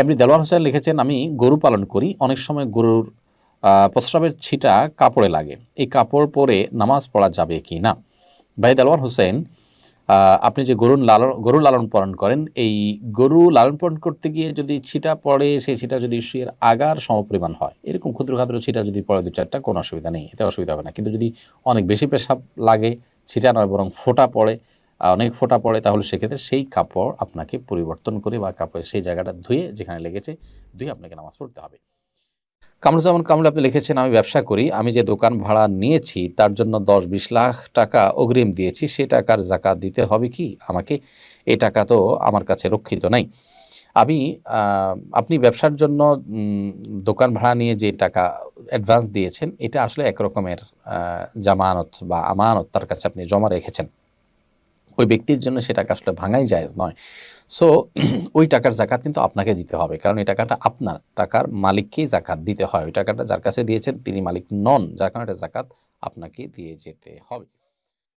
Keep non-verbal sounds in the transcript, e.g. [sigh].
এমনি দেলোয়ার হোসেন লিখেছেন, আমি গরু পালন করি, অনেক সময় গরুর প্রস্রাবের ছিটা কাপড়ে লাগে। এই কাপড় পরে নামাজ পড়া যাবে কি না? ভাই দেলোয়ার হোসেন আপনি যে গরুর লালন গরু লালন পালন করেন, এই গরু লালন পালন করতে গিয়ে যদি ছিটা পড়ে, সেই ছিটা যদি শুয়ের আগার সমপরিমাণ হয়, এরকম ক্ষুদ্র ক্ষুদ্র ছিটা যদি পড়ে দু চারটা, কোনো অসুবিধা নেই, এতে অসুবিধা হবে না। কিন্তু যদি অনেক বেশি পেশাব লাগে, ছিটা নয় বরং ফোঁটা পড়ে অনেক ফোঁটা পড়ে, তাহলে সেক্ষেত্রে সেই কাপড় আপনাকে পরিবর্তন করে বা কাপড়ের সেই জায়গাটা ধুয়ে যেখানে লেগেছে, ধুয়ে আপনাকে নামাজ পড়তে হবে। কামরুজ্জামান কামরুল, আপনি লিখেছেন, আমি ব্যবসা করি, আমি যে দোকান ভাড়া নিয়েছি, তার জন্য দশ বিশ লাখ টাকা অগ্রিম দিয়েছি, সে টাকার জাকাত দিতে হবে কি? আমাকে এই টাকা তো আমার কাছে রক্ষিত নাই। আমি আপনি ব্যবসার জন্য দোকান ভাড়া নিয়ে যে টাকা অ্যাডভান্স দিয়েছেন, এটা আসলে এক রকমের জামানত বা আমানত তার কাছে আপনি জমা রেখেছেন। ওই ব্যক্তির জন্য সে টাকা আসলে ভাঙাই জায়েজ নয়। সো [clears throat] ওই টাকার জাকাত কিন্তু আপনাকে দিতে হবে। কারণ এই টাকাটা আপনার, টাকার মালিককেই জাকাত দিতে হয়। ওই টাকাটা যার কাছে দিয়েছেন, তিনি মালিক নন। যার কারণে জাকাত আপনাকে দিয়ে যেতে হবে।